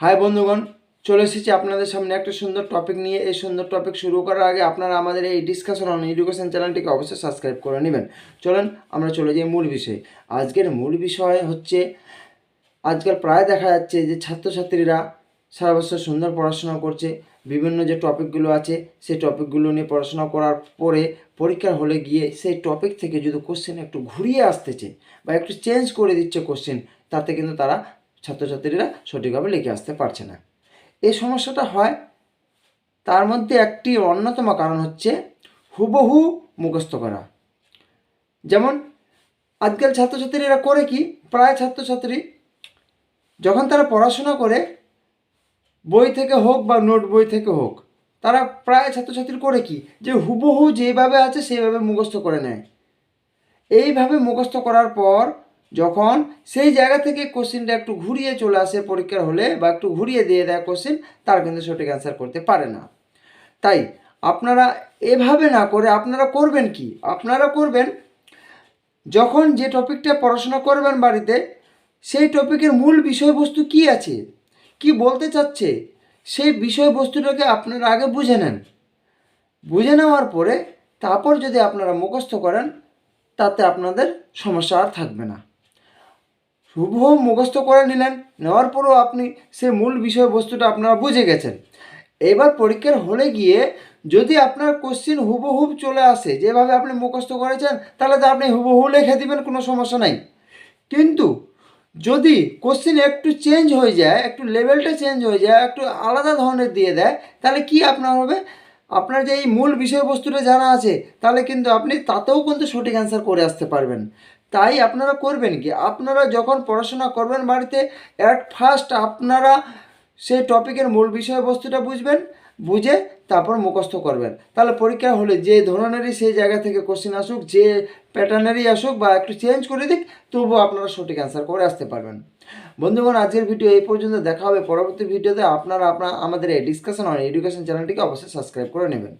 High বন্ধুগণ। চলে এসেছি আপনাদের সামনে একটা সুন্দর টপিক নিয়ে। এই সুন্দর টপিক শুরু করার আগে আপনারা আমাদের এই ডিসকাশন অন এডুকেশন চ্যানেলটিকে অবশ্যই সাবস্ক্রাইব করে নেবেন। চলেন, আমরা চলে যাই মূল বিষয়ে। আজকের মূল বিষয় হচ্ছে, আজকাল প্রায় দেখা যাচ্ছে যে ছাত্রছাত্রীরা সারা বছর সুন্দর পড়াশোনা করছে। বিভিন্ন যে টপিকগুলো আছে, সেই টপিকগুলো নিয়ে পড়াশোনা করার পরে পরীক্ষার হলে গিয়ে সেই টপিক থেকে যদি কোশ্চেন একটু ঘুরিয়ে আসতেছে বা একটু চেঞ্জ করে দিচ্ছে কোশ্চেন তাতে কিন্তু তারা ছাত্রছাত্রীরা সঠিকভাবে লিখে আসতে পারছে না। এই সমস্যাটা হয় তার মধ্যে একটি অন্যতম কারণ হচ্ছে হুবহু মুখস্থ করা। যেমন, আজকাল ছাত্রছাত্রীরা করে কি, প্রায় ছাত্রছাত্রী যখন তারা পড়াশোনা করে, বই থেকে হোক বা নোট বই থেকে হোক, তারা প্রায় ছাত্রছাত্রী করে কি, যে হুবহু যেভাবে আছে সেইভাবে মুখস্থ করে নেয়। এইভাবে মুখস্থ করার পর যখন সেই জায়গা থেকে কোশ্চেনটা একটু ঘুরিয়ে চলে আসে পরীক্ষার হলে বা একটু ঘুরিয়ে দিয়ে দেয় কোশ্চেন তার কিন্তু সঠিক অ্যান্সার করতে পারে না। তাই আপনারা এভাবে না করে আপনারা করবেন কি? আপনারা করবেন, যখন যে টপিকটা পড়াশোনা করবেন বাড়িতে, সেই টপিকের মূল বিষয়বস্তু কি আছে? কি বলতে চাচ্ছে? সেই বিষয়বস্তুটাকে আপনারা আগে বুঝে নেন। বুঝে নেওয়ার পরে তারপর যদি আপনারা মুখস্থ করেন, তাতে আপনাদের সমস্যা আর থাকবে না। হুবহু মুখস্থ করে নিলেন। নেওয়ার পরও আপনি সে মূল বিষয়বস্তুটা আপনারা বুঝে গেছেন। এবার পরীক্ষার হলে গিয়ে যদি আপনার কোশ্চিন হুবহুব চলে আসে, যেভাবে আপনি মুখস্থ করেছেন, তাহলে তো আপনি হুবহু লিখে দিবেন, কোনো সমস্যা নাই। কিন্তু যদি কোশ্চিন একটু চেঞ্জ হয়ে যায়, একটু লেভেলটা চেঞ্জ হয়ে যায়, একটু আলাদা ধরনের দিয়ে দেয়, তাহলে কি আপনার হবে? আপনার যে এই মূল বিষয়বস্তুটা জানা আছে, তাহলে কিন্তু আপনি তাতেও কিন্তু সঠিক অ্যান্সার করে আসতে পারবেন। তাই আপনারা করবেন কি? আপনারা যখন পড়াশোনা করবেন বাড়িতে অ্যাট ফার্স্ট আপনারা সেই টপিকের মূল বিষয়বস্তুটা বুঝবেন বুঝে তারপর মুখস্থ করবেন। তাহলে পরীক্ষা হলে যে ধরনেরই সেই জায়গা থেকে কোশ্চেন আসুক, যে প্যাটার্নেরই আসুক বা একটু চেঞ্জ করে দিক, তবুও আপনারা সঠিক অ্যান্সার করে আসতে পারবেন। বন্ধুগণ, আজকের ভিডিও এই পর্যন্ত দেখা হবে। পরবর্তী ভিডিওতে আপনারা, আপনার, আমাদের এই ডিসকাশন অন এডুকেশন চ্যানেলটিকে অবশ্যই সাবস্ক্রাইব করে নেবেন।